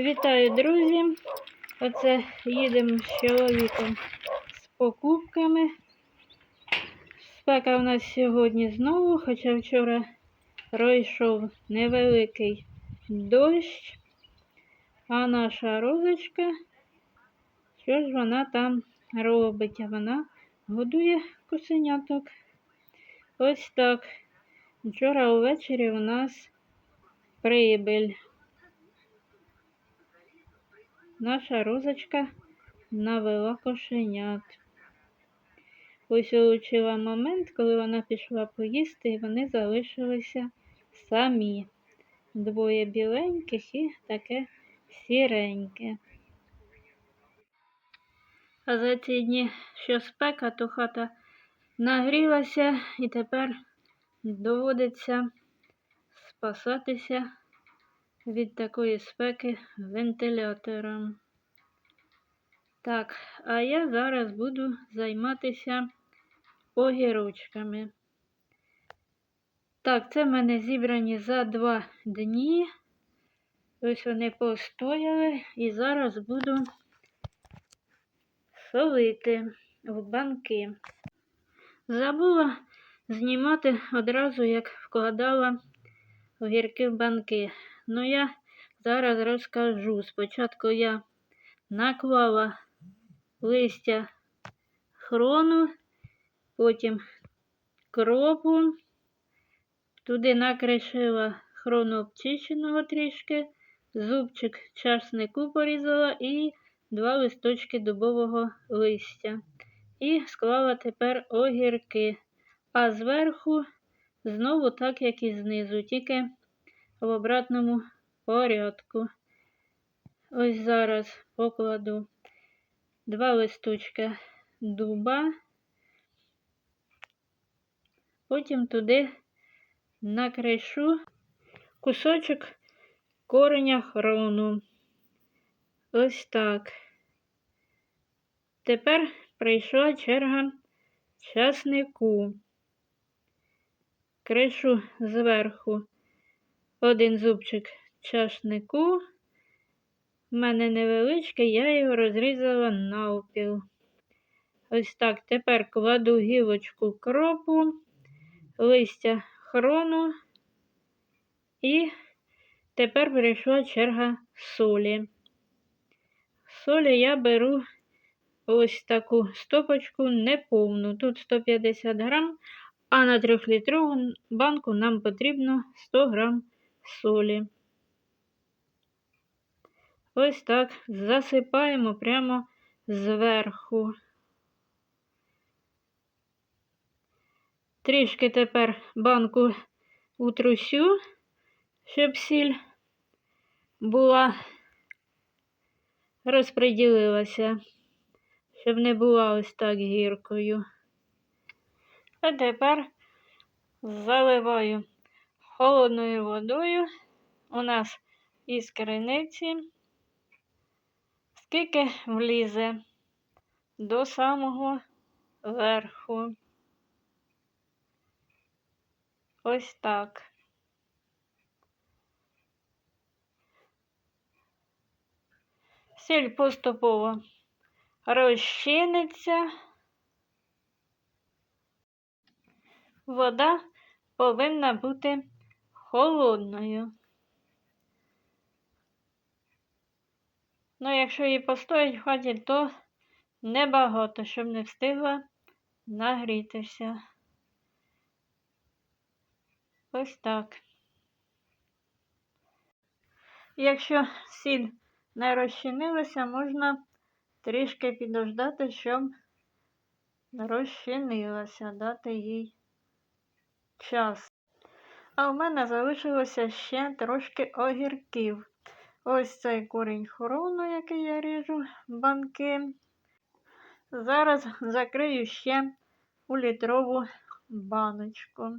Вітаю, друзі! Оце їдемо з чоловіком з покупками. Спека у нас сьогодні знову, хоча вчора пройшов невеликий дощ, а наша розочка, що ж вона там робить? Вона годує кошеняток. Ось так. Вчора увечері у нас прибиль. Наша розочка навела кошенят. Ось улучила момент, коли вона пішла поїсти, і вони залишилися самі. Двоє біленьких і таке сіреньке. А за ці дні, що спека, то хата нагрілася і тепер доводиться спасатися від такої спеки вентилятором. Так, а я зараз буду займатися огірочками. Так, це в мене зібрані за два дні. Ось вони постояли і зараз буду солити в банки. Забула знімати одразу, як вкладала огірки в банки. Ну, я зараз розкажу. Спочатку я наклала листя хрону, потім кропу, туди накришила хрону обчищеного трішки, зубчик часнику порізала і два листочки дубового листя. І склала тепер огірки, а зверху знову так, як і знизу, тільки в обратному порядку. Ось зараз покладу два листочка дуба, потім туди накришу кусочок кореня хрону. Ось так. Тепер прийшла черга часнику. Кришу зверху один зубчик чашнику. У мене невеличкий, я його розрізала навпіл. Ось так. Тепер кладу гілочку кропу, листя хрону і тепер прийшла черга солі. Солі я беру ось таку стопочку неповну. Тут 150 грам, а на 3-літрову банку нам потрібно 100 грам солі. Ось так засипаємо прямо зверху. Трішки тепер банку утрусю, щоб сіль була розподілилася, щоб не була ось так гіркою. А тепер заливаю холодною водою у нас із криниці, скільки влізе до самого верху. Ось так. Сіль поступово розчиниться. Вода повинна бути холодною. Ну, якщо її постоять в хаті, то небагато, щоб не встигла нагрітися. Ось так. Якщо сіль не розчинилася, можна трішки підождати, щоб розчинилася, дати їй час. А в мене залишилося ще трошки огірків. Ось цей корінь хорону, який я ріжу банки. Зараз закрию ще у літрову баночку.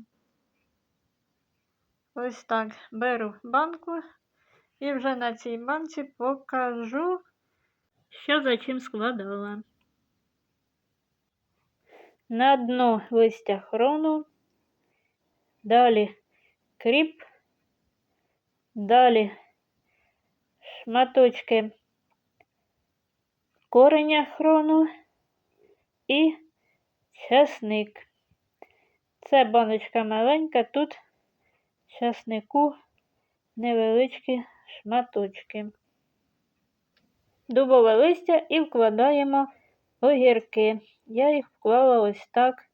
Ось так беру банку і вже на цій банці покажу, що за чим складала. На дно листя хрону, далі кріп, далі шматочки кореня хрону і часник. Це баночка маленька, тут часнику невеличкі шматочки. Дубове листя і вкладаємо огірки. Я їх вклала ось так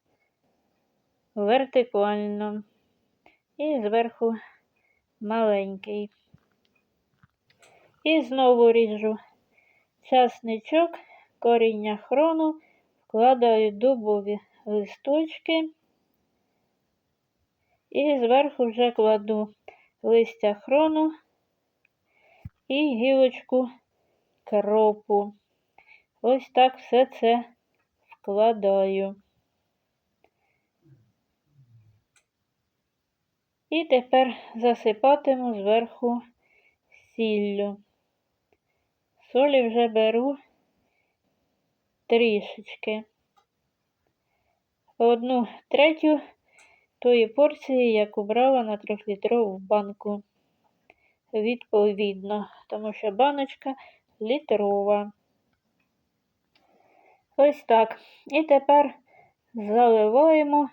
вертикально. І зверху маленький. І знову ріжу часничок, коріння хрону, вкладаю дубові листочки і зверху вже кладу листя хрону і гілочку кропу. Ось так все це вкладаю. І тепер засипатиму зверху сіллю. Солі вже беру трішечки. Одну третю тої порції, яку брала на трьохлітрову банку. Відповідно, тому що баночка літрова. Ось так. І тепер заливаємо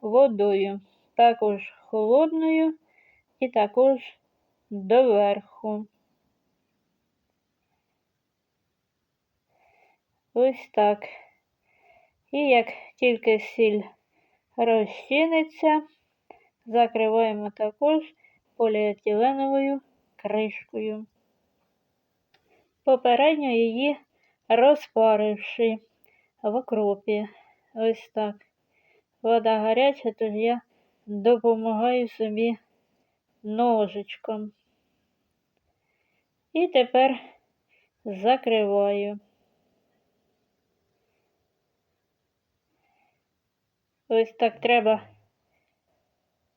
водою, також холодною і також доверху. Ось так. І як тільки сіль розчиниться, закриваємо також поліетиленовою кришкою. Попередньо її розпаривши в окропі. Ось так. Вода гаряча, тож я допомагаю собі ножичком. І тепер закриваю. Ось так треба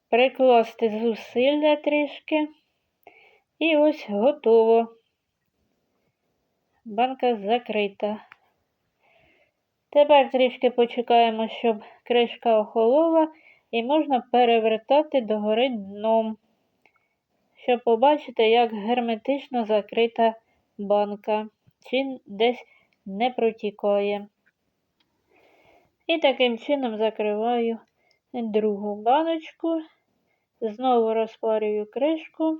прикласти зусилля трішки. І ось готово. Банка закрита. Тепер трішки почекаємо, щоб кришка охолола, можна перевертати догори дном, щоб побачити, як герметично закрита банка, чи десь не протікає. І таким чином закриваю другу баночку, знову розпарюю кришку.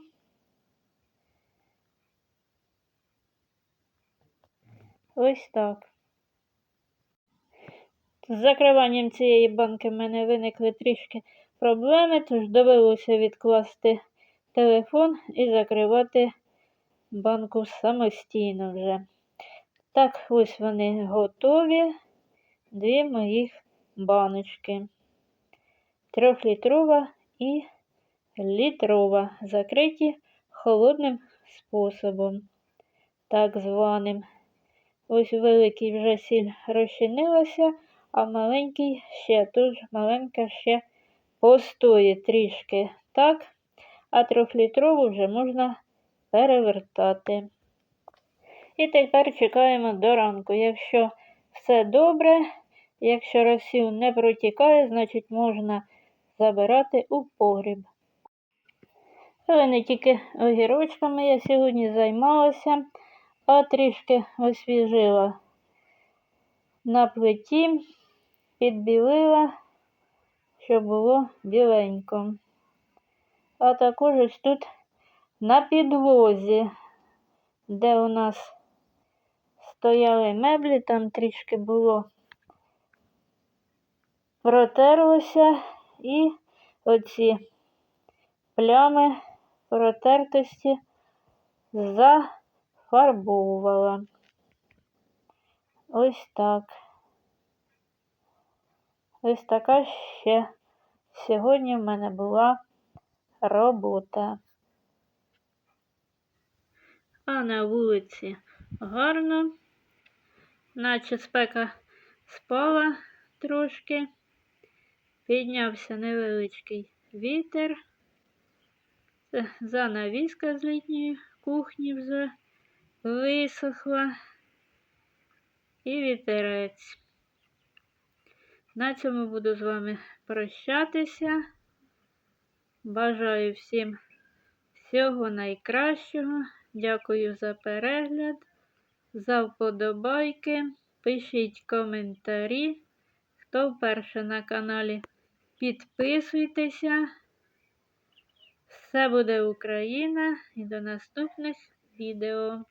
Ось так. З закриванням цієї банки в мене виникли трішки проблеми, тож довелося відкласти телефон і закривати банку самостійно вже. Так, ось вони готові. Дві моїх баночки. Трьохлітрова і літрова, закриті холодним способом, так званим. Ось великий вже сіль розчинилася, а маленький ще, тож маленька ще постоїть трішки так, а трьохлітрову вже можна перевертати. І тепер чекаємо до ранку. Якщо все добре, якщо розсіл не протікає, значить можна забирати у погріб. Але не тільки огірочками я сьогодні займалася, а трішки освіжила на плиті, підбілила, щоб було біленько. А також ось тут на підлозі, де у нас стояли меблі, там трішки було протерлося і оці плями протертості зафарбовувала. Ось так. Ось така ще сьогодні в мене була робота. А на вулиці гарно, наче спека спала трошки, піднявся невеличкий вітер. Занавіска з літньої кухні вже висохла і вітерець. На цьому буду з вами прощатися. Бажаю всім всього найкращого, Дякую за перегляд, за вподобайки. Пишіть коментарі. Хто вперше на каналі, підписуйтеся. Все буде Україна і до наступних відео.